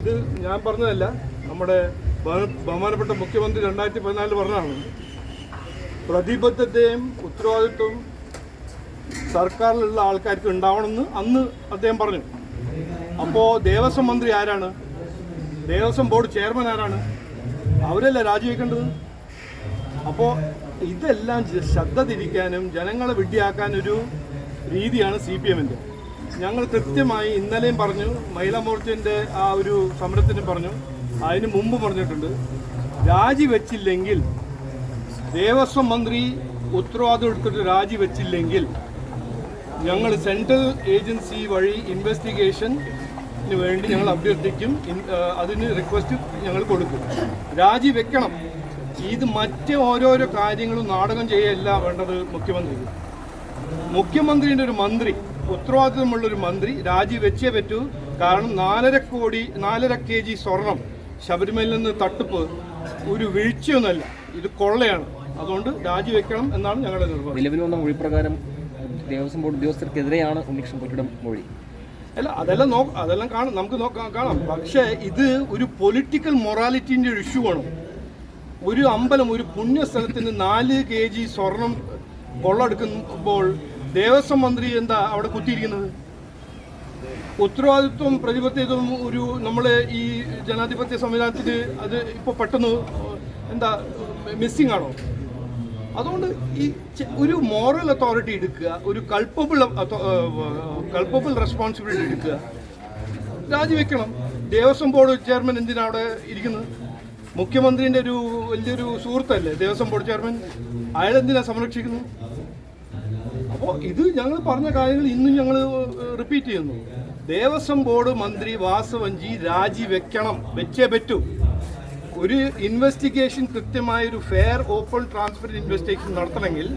ഇത് ഞാൻ പറഞ്ഞതല്ല നമ്മുടെ ബഹു- ബഹുമാനപ്പെട്ട മുഖ്യമന്ത്രി രണ്ടായിരത്തി പതിനാലിൽ പറഞ്ഞതാണ്. പ്രതിബദ്ധതയും ഉത്തരവാദിത്വവും സർക്കാരിലുള്ള ആൾക്കാർക്ക് ഉണ്ടാവണമെന്ന് അന്ന് അദ്ദേഹം പറഞ്ഞു. അപ്പോൾ ദേവസ്വം മന്ത്രി ആരാണ്? ദേവസ്വം ബോർഡ് ചെയർമാൻ ആരാണ്? അവരല്ല രാജിവെക്കേണ്ടത്? അപ്പോൾ ഇതെല്ലാം ശ്രദ്ധ തിരിക്കാനും ജനങ്ങളെ വിഡ്ഢിയാക്കാനൊരു രീതിയാണ് സി പി എമ്മിന്റെ ഞങ്ങൾ കൃത്യമായി ഇന്നലെയും പറഞ്ഞു മഹിളാ മോർച്ചന്റെ ആ ഒരു സമരത്തിന് പറഞ്ഞു അതിന് മുമ്പ് പറഞ്ഞിട്ടുണ്ട്. രാജിവെച്ചില്ലെങ്കിൽ ദേവസ്വം മന്ത്രി ഉത്തരവാദിത്വം എടുത്തിട്ട് രാജിവെച്ചില്ലെങ്കിൽ ഞങ്ങൾ സെൻട്രൽ ഏജൻസി വഴി ഇൻവെസ്റ്റിഗേഷന് വേണ്ടി ഞങ്ങൾ അഭ്യർത്ഥിക്കും അതിന് റിക്വസ്റ്റ് ഞങ്ങൾ കൊടുക്കും. രാജിവെക്കണം ഇത് മറ്റ് ഓരോരോ കാര്യങ്ങളും നാടകം ചെയ്യല്ല വേണ്ടത് മുഖ്യമന്ത്രി. മുഖ്യമന്ത്രിയുടെ ഒരു മന്ത്രി ഉത്തരവാദിത്തമുള്ള ഒരു മന്ത്രി രാജിവെച്ചേ പറ്റൂ. കാരണം നാലര കോടി നാലര കെ ജി സ്വർണം ശബരിമലയിൽ നിന്ന് തട്ടിപ്പ് ഒരു വീഴ്ചയൊന്നുമല്ല. ഇത് കൊള്ളയാണ്. അതുകൊണ്ട് രാജിവെക്കണം എന്നാണ് ഞങ്ങളുടെ നിർബന്ധം. നിലവിൽ വന്ന മൊഴി പ്രകാരം ദേവസ്വം ബോർഡ് ഉദ്യോഗസ്ഥർക്കെതിരെയാണ് ഉണ്ണികൃഷ്ണൻ പൊറ്റിയുടെ മൊഴി. അല്ല അതെല്ലാം നോ അതെല്ലാം കാണാം. നമുക്ക് നോക്കാം കാണാം. പക്ഷേ ഇത് ഒരു പൊളിറ്റിക്കൽ മൊറാലിറ്റിന്റെ ഒരു ഇഷ്യൂ ആണ്. ഒരു അമ്പലം ഒരു പുണ്യസ്ഥലത്തിന് നാല് കെ ജി സ്വർണം കൊള്ളെടുക്കുമ്പോൾ ദേവസ്വം മന്ത്രി എന്താ അവിടെ കുത്തിയിരിക്കുന്നത്? ഉത്തരവാദിത്വം പ്രതിബദ്ധതയും ഒരു നമ്മൾ ഈ ജനാധിപത്യ സംവിധാനത്തിൽ അത് ഇപ്പോൾ പെട്ടെന്ന് എന്താ മിസ്സിംഗ് ആണോ? അതുകൊണ്ട് ഈ ഒരു മോറൽ അതോറിറ്റി എടുക്കുക ഒരു കൾപ്പബിൾ കൾപ്പബിൾ റെസ്പോൺസിബിലിറ്റി എടുക്കുക രാജിവെക്കണം. ദേവസ്വം ബോർഡ് ചെയർമാൻ എന്തിനാണ് അവിടെ ഇരിക്കുന്നത്? മുഖ്യമന്ത്രിന്റെ ഒരു വലിയൊരു സുഹൃത്തല്ലേ ദേവസ്വം ബോർഡ് ചെയർമാൻ? അയാളെന്തിനാണ് സംരക്ഷിക്കുന്നത്? അപ്പോൾ ഇത് ഞങ്ങൾ പറഞ്ഞ കാര്യങ്ങൾ ഇന്നും ഞങ്ങൾ റിപ്പീറ്റ് ചെയ്യുന്നു. ദേവസ്വം ബോർഡ് മന്ത്രി വാസവഞ്ചി രാജിവെക്കണം. വെച്ചേ പറ്റൂ. ഒരു ഇൻവെസ്റ്റിഗേഷൻ കൃത്യമായ ഒരു ഫെയർ ഓപ്പൺ ട്രാൻസ്പെറന്റ് ഇൻവെസ്റ്റിഗേഷൻ നടത്തണമെങ്കിൽ